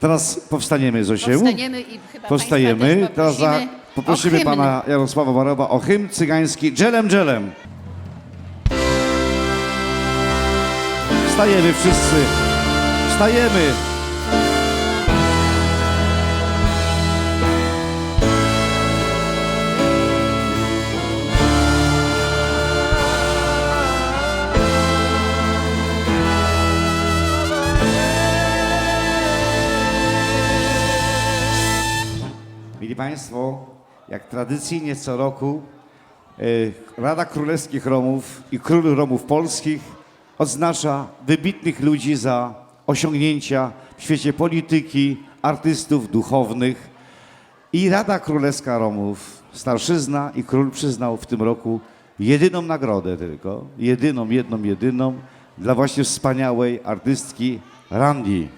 Teraz powstaniemy, Zosiu. Powstaniemy i chyba Powstajemy. państwa też Teraz za, poprosimy poprosimy o hymn. pana Jarosława Warowa o hymn cygański Dżelem Dżelem. Wstajemy wszyscy. Wstajemy. Państwo, jak tradycyjnie co roku e, Rada Królewskich Romów i Król Romów Polskich odznacza wybitnych ludzi za osiągnięcia w świecie polityki, artystów duchownych. I Rada Królewska Romów, Starszyzna i Król przyznał w tym roku jedyną nagrodę tylko, jedyną, jedną, jedyną dla właśnie wspaniałej artystki Randy.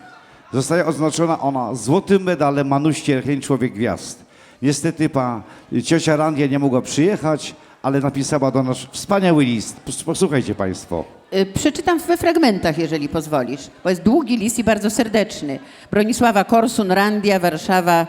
Zostaje oznaczona ona złotym medalem Manuś Ciercheń, Człowiek Gwiazd. Niestety pa, ciocia Randia nie mogła przyjechać, ale napisała do nas wspaniały list. Pos- Posłuchajcie Państwo. Y, Przeczytam we fragmentach, jeżeli pozwolisz, bo jest długi list i bardzo serdeczny. Bronisława Korsun, Randia, Warszawa,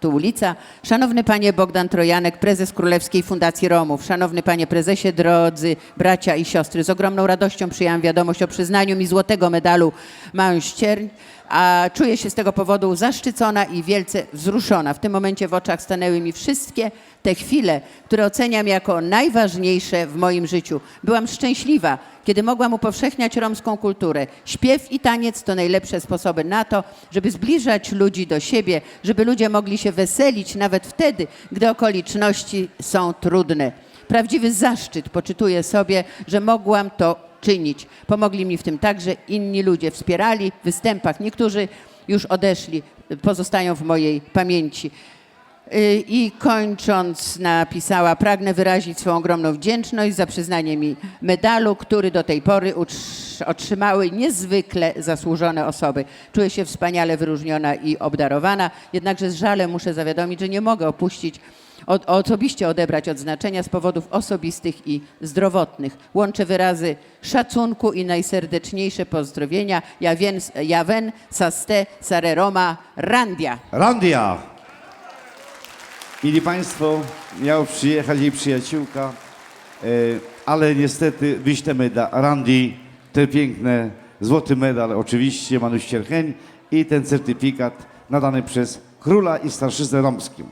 tu ulica. Szanowny panie Bogdan Trojanek, prezes Królewskiej Fundacji Romów. Szanowny panie prezesie, drodzy bracia i siostry. Z ogromną radością przyjęłam wiadomość o przyznaniu mi złotego medalu Małż Cierń, a czuję się z tego powodu zaszczycona i wielce wzruszona. W tym momencie w oczach stanęły mi wszystkie te chwile, które oceniam jako najważniejsze w moim życiu. Byłam szczęśliwa, kiedy mogłam upowszechniać romską kulturę. Śpiew i taniec to najlepsze sposoby na to, żeby zbliżać ludzi do siebie, żeby ludzie mogli się weselić nawet wtedy, gdy okoliczności są trudne. Prawdziwy zaszczyt poczytuję sobie, że mogłam to czynić. Pomogli mi w tym także inni ludzie, wspierali w występach. Niektórzy już odeszli, pozostają w mojej pamięci. I kończąc napisała, pragnę wyrazić swoją ogromną wdzięczność za przyznanie mi medalu, który do tej pory otrzymały niezwykle zasłużone osoby. Czuję się wspaniale wyróżniona i obdarowana, jednakże z żalem muszę zawiadomić, że nie mogę opuścić, od, osobiście odebrać odznaczenia z powodów osobistych i zdrowotnych. Łączę wyrazy szacunku i najserdeczniejsze pozdrowienia. Jawen, jawen saste sareroma randia. Randia! Mili Państwo, miała przyjechać jej przyjaciółka, e, ale niestety wyślemy da Randy te piękne złoty medal, oczywiście Manuś Ciercheń i ten certyfikat nadany przez króla i starszyznę romskim.